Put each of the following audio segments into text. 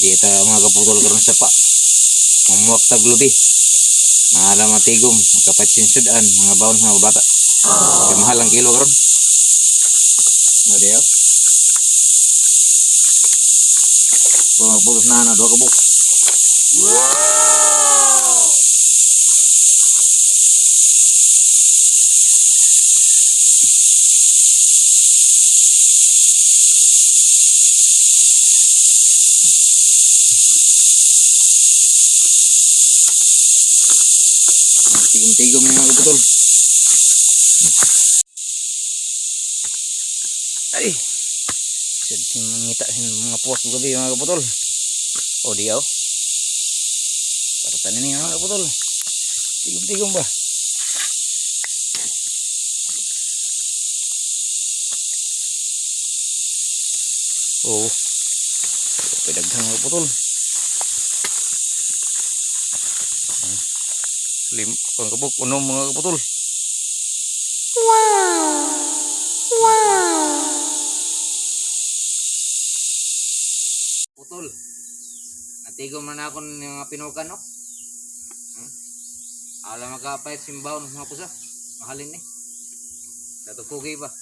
Di ta mga kaputol karon sa pa. Mamuwak tag lubi. Mahala matigom, makapatsin sudan, mga baon mga bata. Kaya mahal ang kilo karon. Madiyo. Pumagpulos na na, dua kabuk. Tigom-tigom yung mga kaputol. Ay! Sad yung mangita yung mga puwas gabi mga kaputol. O di oh. Para tanin yung mga kaputol. Tigom-tigom ba? Oo. Pidaghan mga kaputol. Lim, kung kapok, unom mga kaputol. Putol. Natigom na ako ng mga pinukan, no? Hmm? Alam makapayat simbaw ng mga pusa. Mahalin ni. Natukugi ba?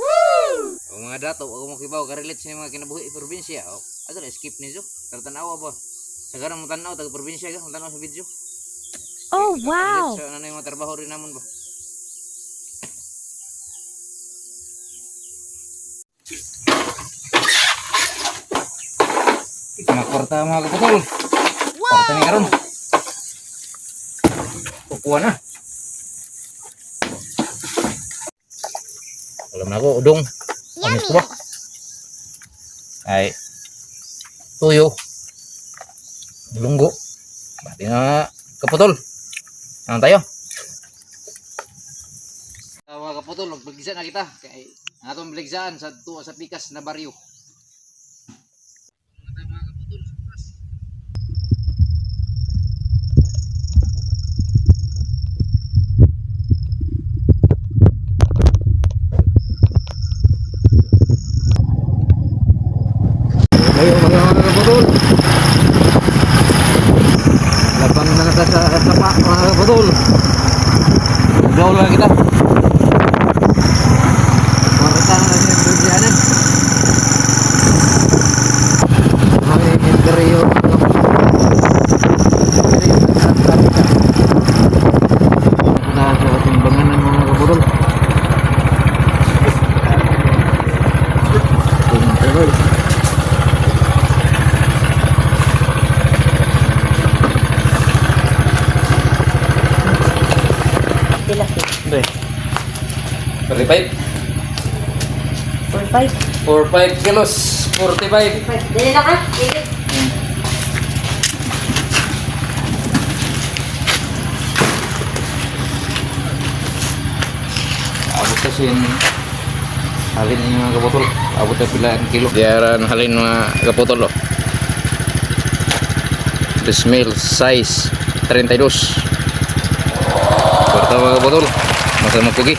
Woo! O mga dato, ako makibaw, karelit sa mga kinabuhi sa probinsya. O, ato skip niyo. Tartanawa ba? Sa garang mo tanaw, taga probinsya ka, tanaw sa video. Oh, wow. Sa yung mga trabaho rin namon ba? Ito na kwarta mga kaputol. Kwarta ni karon. Kukuha na. Alam na ko, udong. Amis ko ba? Ay. Tuyo. Bulunggo. Bati na kaputol. Ano tayo? Uh, mga kaputol, magbaligsa na kita. Kay atong baligsaan sa tuwa sa pikas na baryo. Ayo mga mga Laban na nata sa sapa mga kaputol. Gaw lang kita. Makita na natin yung berdianan. May misteryo. Na sa timbangan ng mga kaputol. Timbangan. Pila Be. 45. 45. 45 kilos. 45. Dali na ka. Dili. Abot kasi yung halin yung mga kaputol. Abot na pila ang kilo. Diyaran halin mga kaputol. Oh. Bismil size 32. Kwarta mga kaputol. Masa mapugi.